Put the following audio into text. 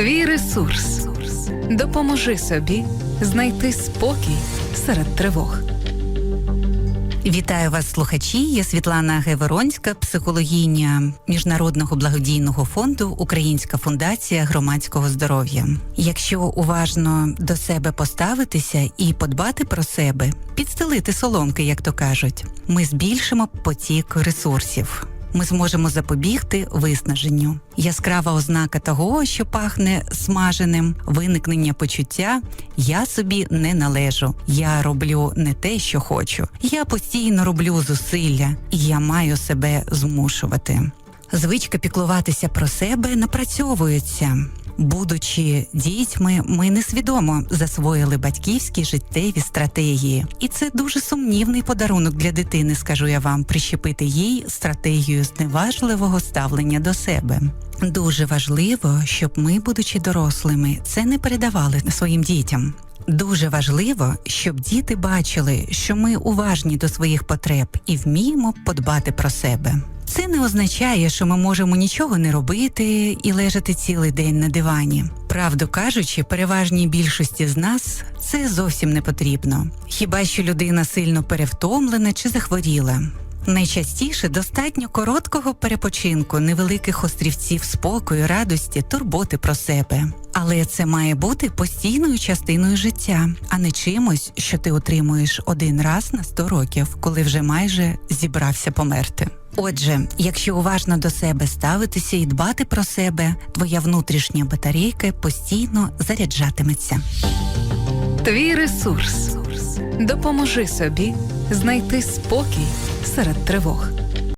Твій ресурс. Допоможи собі знайти спокій серед тривог. Вітаю вас, слухачі. Я Світлана Геверонська, психологиня міжнародного благодійного фонду Українська фундація громадського здоров'я. Якщо уважно до себе поставитися і подбати про себе, підстелити соломки, як то кажуть, ми збільшимо потік ресурсів. Ми зможемо запобігти виснаженню. Яскрава ознака того, що пахне смаженим, виникнення почуття я собі не належу. Я роблю не те, що хочу. Я постійно роблю зусилля, і я маю себе змушувати. Звичка піклуватися про себе напрацьовується. Будучи дітьми, ми несвідомо засвоїли батьківські життєві стратегії, і це дуже сумнівний подарунок для дитини, скажу я вам, прищепити їй стратегію зневажливого ставлення до себе. Дуже важливо, щоб ми, будучи дорослими, це не передавали своїм дітям. Дуже важливо, щоб діти бачили, що ми уважні до своїх потреб і вміємо подбати про себе. Це не означає, що ми можемо нічого не робити і лежати цілий день на дивані. Правду кажучи, переважній більшості з нас це зовсім не потрібно. Хіба що людина сильно перевтомлена чи захворіла. Найчастіше достатньо короткого перепочинку, невеликих острівців спокою, радості, турботи про себе. Але це має бути постійною частиною життя, а не чимось, що ти отримуєш один раз на 100 років, коли вже майже зібрався померти. Отже, якщо уважно до себе ставитися і дбати про себе, твоя внутрішня батарейка постійно заряджатиметься. Твій ресурс. Допоможи собі знайти спокій серед тривог.